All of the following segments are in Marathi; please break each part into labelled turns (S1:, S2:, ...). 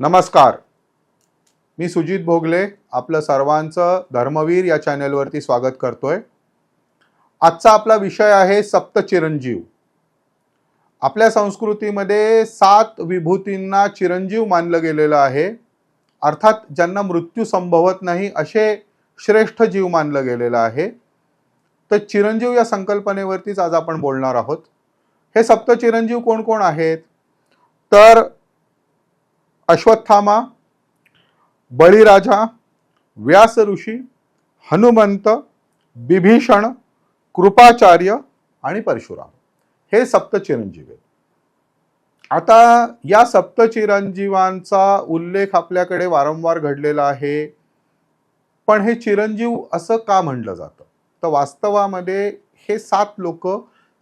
S1: नमस्कार. मी सुजित भोगले आपलं सर्वांचं धर्मवीर या चॅनेलवरती स्वागत करतोय. आजचा आपला विषय आहे सप्त चिरंजीव. आपल्या संस्कृतीमध्ये सात विभूतींना चिरंजीव मानलं गेलेलं आहे. अर्थात ज्यांना मृत्यू संभवत नाही असे श्रेष्ठ जीव मानलं गेलेलं आहे. तर चिरंजीव या संकल्पनेवरतीच आज आपण बोलणार आहोत. हे सप्त चिरंजीव कोण कोण आहेत? तर अश्वत्थामा बळीराजा व्यास ऋषी हनुमंत बिभीषण कृपाचार्य आणि परशुराम. हे सप्तचिरंजीव आहेत. आता या सप्त चिरंजीवांचा उल्लेख आपल्याकडे वारंवार घडलेला आहे. पण हे चिरंजीव असं का म्हणलं जातं? तर वास्तवामध्ये हे सात लोक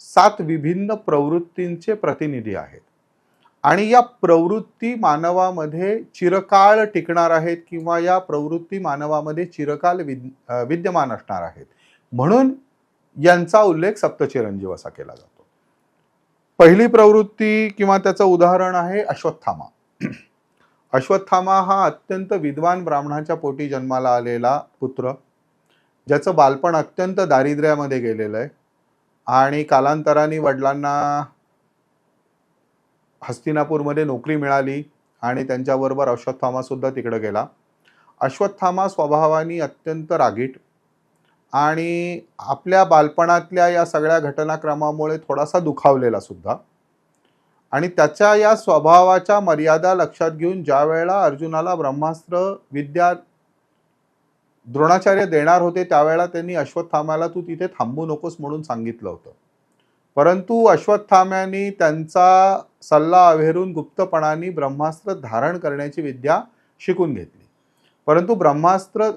S1: सात विभिन्न प्रवृत्तींचे प्रतिनिधी आहेत. आणि या प्रवृत्ती मानवामध्ये चिरकाळ टिकणार आहेत किंवा या प्रवृत्ती मानवामध्ये चिरकाल विद विद्यमान असणार आहेत. म्हणून यांचा उल्लेख सप्तचिरंजीव असा केला जातो. पहिली प्रवृत्ती किंवा त्याचं उदाहरण आहे अश्वत्थामा. अश्वत्थामा हा अत्यंत विद्वान ब्राह्मणाच्या पोटी जन्माला आलेला पुत्र ज्याचं बालपण अत्यंत दारिद्र्यामध्ये गेलेलं आहे. आणि कालांतराने वडिलांना हस्तिनापूरमध्ये नोकरी मिळाली आणि त्यांच्याबरोबर अश्वत्थामासुद्धा तिकडं तिकडे गेला. अश्वत्थामा स्वभावाने अत्यंत रागीट आणि आपल्या बालपणातल्या या सगळ्या घटनाक्रमामुळे थोडासा दुखावलेला सुद्धा. आणि त्याच्या या स्वभावाच्या मर्यादा लक्षात घेऊन ज्या वेळेला अर्जुनाला ब्रह्मास्त्र विद्या द्रोणाचार्य देणार होते त्यावेळेला त्यांनी अश्वत्थामाला तू तिथे थांबू नकोस म्हणून सांगितलं होतं. परंतु अश्वत्थाम्याने त्यांचा सल्ला अवेरून गुप्तपणाने ब्रह्मास्त्र धारण करण्याची विद्या शिकून घेतली. परंतु ब्रह्मास्त्र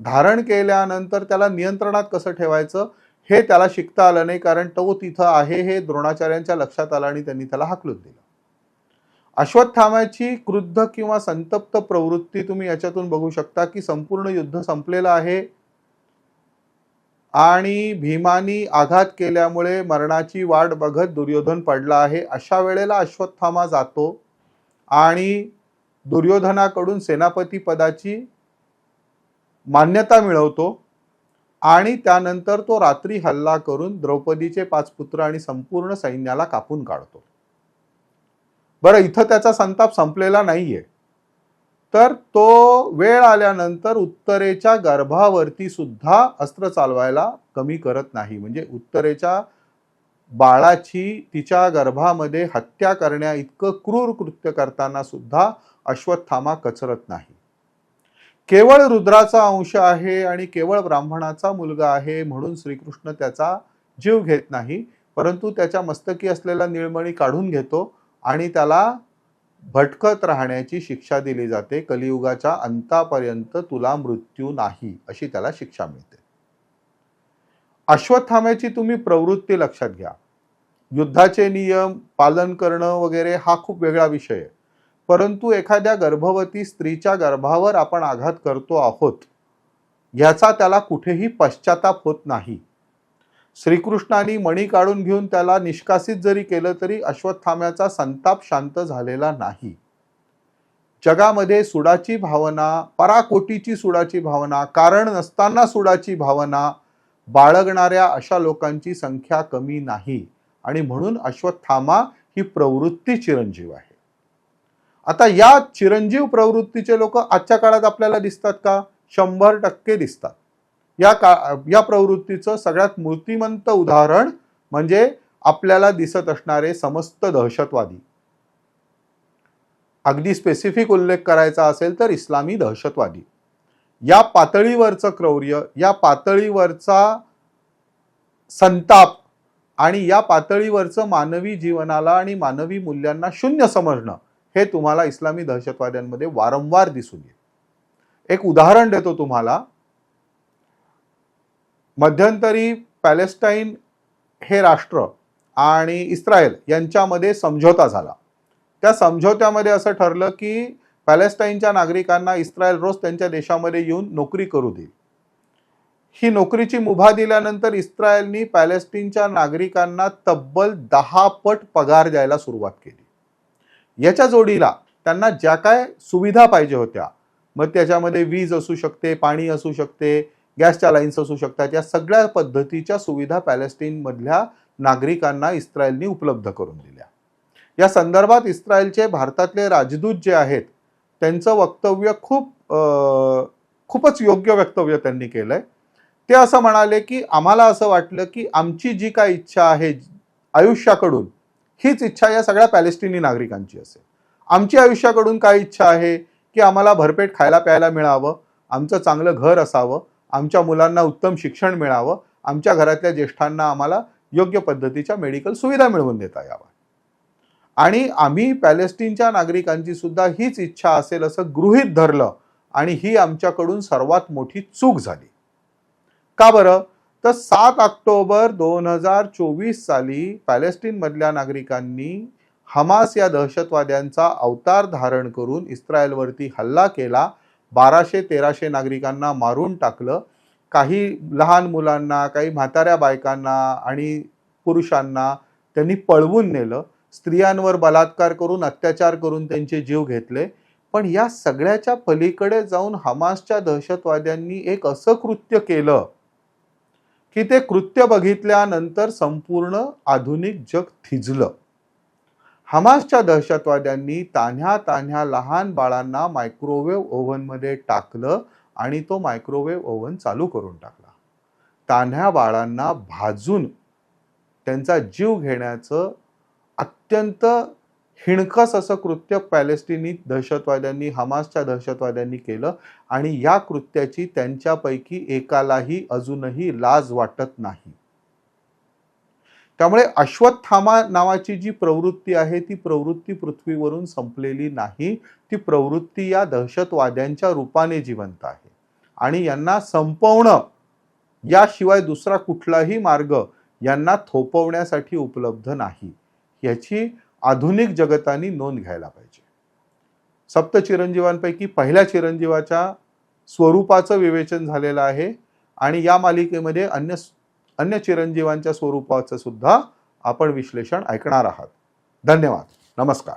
S1: धारण केल्यानंतर त्याला नियंत्रणात कसं ठेवायचं हे त्याला शिकता आलं नाही कारण तो तिथं आहे हे द्रोणाचार्यांच्या लक्षात आलं आणि त्यांनी त्याला हाकलून दिलं. अश्वत्थामाची क्रुद्ध किंवा संतप्त प्रवृत्ती तुम्ही याच्यातून बघू शकता की संपूर्ण युद्ध संपलेलं आहे. आणि भीमानी आघात केल्यामुळे मरणाची वाट बघत दुर्योधन पडला आहे. अशा वेळेला अश्वत्थामा जातो आणि दुर्योधनाकडून सेनापती पदाची मान्यता मिळवतो आणि त्यानंतर तो रात्री हल्ला करून द्रौपदीचे पाच पुत्र आणि संपूर्ण सैन्याला कापून काढतो. बरं इथं त्याचा संताप संपलेला नाहीये. तर तो वेळ आल्यानंतर उत्तरेच्या गर्भावरती सुद्धा अस्त्र चालवायला कमी करत नाही. म्हणजे उत्तरेच्या बाळाची तिच्या गर्भामध्ये हत्या करण्या इतकं क्रूर कृत्य करताना सुद्धा अश्वत्थामा कचरत नाही. केवळ रुद्राचा अंश आहे आणि केवळ ब्राह्मणाचा मुलगा आहे म्हणून श्रीकृष्ण त्याचा जीव घेत नाही. परंतु त्याच्या मस्तकी असलेला निळमणी काढून घेतो आणि त्याला भटकत राहण्याची शिक्षा दिली जाते. कलियुगाच्या अंतापर्यंत तुला मृत्यू नाही अशी त्याला शिक्षा मिळते. अश्वत्थाम्याची तुम्ही प्रवृत्ती लक्षात घ्या. युद्धाचे नियम पालन करणं वगैरे हा खूप वेगळा विषय आहे. परंतु एखाद्या गर्भवती स्त्रीच्या गर्भावर आपण आघात करतो आहोत ह्याचा त्याला कुठेही पश्चाताप होत नाही. श्रीकृष्णाने मणी काढून घेऊन त्याला निष्कासित जरी केलं तरी अश्वत्थाम्याचा संताप शांत झालेला नाही. जगामध्ये सुडाची भावना पराकोटीची सुडाची भावना कारण नसताना सुडाची भावना बाळगणाऱ्या अशा लोकांची संख्या कमी नाही. आणि म्हणून अश्वत्थामा ही प्रवृत्ती चिरंजीव आहे. आता या चिरंजीव प्रवृत्तीचे लोक आजच्या काळात आपल्याला दिसतात का? शंभर टक्के दिसतात. या का या प्रवृत्तीचं सगळ्यात मूर्तिमंत उदाहरण म्हणजे आपल्याला दिसत असणारे समस्त दहशतवादी. अगदी स्पेसिफिक उल्लेख करायचा असेल तर इस्लामी दहशतवादी. या पातळीवरचं क्रौर्य या पातळीवरचा संताप आणि या पातळीवरचं मानवी जीवनाला आणि मानवी मूल्यांना शून्य समजणं हे तुम्हाला इस्लामी दहशतवाद्यांमध्ये वारंवार दिसून येईल. एक उदाहरण देतो तुम्हाला. मध्यंतरी पॅलेस्टाईन हे राष्ट्र आणि इस्रायल यांच्यामध्ये समझोता झाला. त्या समझोत्यामध्ये असं ठरलं की पॅलेस्टाईनच्या नागरिकांना इस्रायल रोज त्यांच्या देशामध्ये येऊन नोकरी करू देईल. ही नोकरीची मुभा दिल्यानंतर इस्रायलनी पॅलेस्टीनच्या नागरिकांना तब्बल दहा पट पगार द्यायला सुरुवात केली. याच्या जोडीला त्यांना ज्या काय सुविधा पाहिजे होत्या मग त्याच्यामध्ये वीज असू शकते पाणी असू शकते गॅसच्या लाईन्स असू शकतात. या सगळ्या पद्धतीच्या सुविधा पॅलेस्टीनमधल्या नागरिकांना इस्रायलनी उपलब्ध करून दिल्या. या संदर्भात इस्रायलचे भारतातले राजदूत जे आहेत त्यांचं वक्तव्य खूप खूपच योग्य वक्तव्य त्यांनी केलंय. ते असं म्हणाले की आम्हाला असं वाटलं की आमची जी काय इच्छा आहे आयुष्याकडून हीच इच्छा या सगळ्या पॅलेस्टिनी नागरिकांची असेल. आमची आयुष्याकडून काय इच्छा आहे की आम्हाला भरपेट खायला प्यायला मिळावं आमचं चांगलं घर असावं आमच्या मुलांना उत्तम शिक्षण मिळावं आमच्या घरातल्या ज्येष्ठांना आम्हाला योग्य पद्धतीच्या मेडिकल सुविधा मिळवून देता याव्या आणि आम्ही पॅलेस्टीनच्या नागरिकांची सुद्धा हीच इच्छा असेल असं गृहीत धरलं आणि ही आमच्याकडून सर्वात मोठी चूक झाली. का बरं? तर सात ऑक्टोबर दोन हजार चोवीस साली पॅलेस्टीनमधल्या नागरिकांनी हमास या दहशतवाद्यांचा अवतार धारण करून इस्रायलवरती हल्ला केला बाराशे तेराशे नागरिकांना मारून टाकलं. काही लहान मुलांना काही म्हाताऱ्या बायकांना आणि पुरुषांना त्यांनी पळवून नेलं. स्त्रियांवर बलात्कार करून अत्याचार करून त्यांचे जीव घेतले. पण या सगळ्याच्या पलीकडे जाऊन हमासच्या दहशतवाद्यांनी एक असं कृत्य केलं की ते कृत्य बघितल्यानंतर संपूर्ण आधुनिक जग थिजलं. हमासच्या दहशतवाद्यांनी तान्ह्या तान्ह्या लहान बाळांना मायक्रोवेव्ह ओव्हनमध्ये टाकलं आणि तो मायक्रोवेव्ह ओव्हन चालू करून टाकला. तान्ह्या बाळांना भाजून त्यांचा जीव घेण्याचं अत्यंत हिणकस असं कृत्य पॅलेस्टिनी दहशतवाद्यांनी हमासच्या दहशतवाद्यांनी केलं आणि या कृत्याची त्यांच्यापैकी एकालाही अजूनही लाज वाटत नाही. त्यामुळे अश्वत्थामा नावाची जी प्रवृत्ती आहे ती प्रवृत्ती पृथ्वीवरून संपलेली नाही. ती प्रवृत्ती या दहशतवाद्यांच्या रूपाने जिवंत आहे. आणि यांना संपवणं याशिवाय दुसरा कुठलाही मार्ग यांना थोपवण्यासाठी उपलब्ध नाही. याची आधुनिक जगताने नोंद घ्यायला पाहिजे. सप्त चिरंजीवांपैकी पहिल्या चिरंजीवाच्या स्वरूपाचं विवेचन झालेलं आहे. आणि या मालिकेमध्ये अन्य अन्य चिरंजीवांच्या स्वरूपाचं सुद्धा आपण विश्लेषण ऐकणार आहात. धन्यवाद. नमस्कार.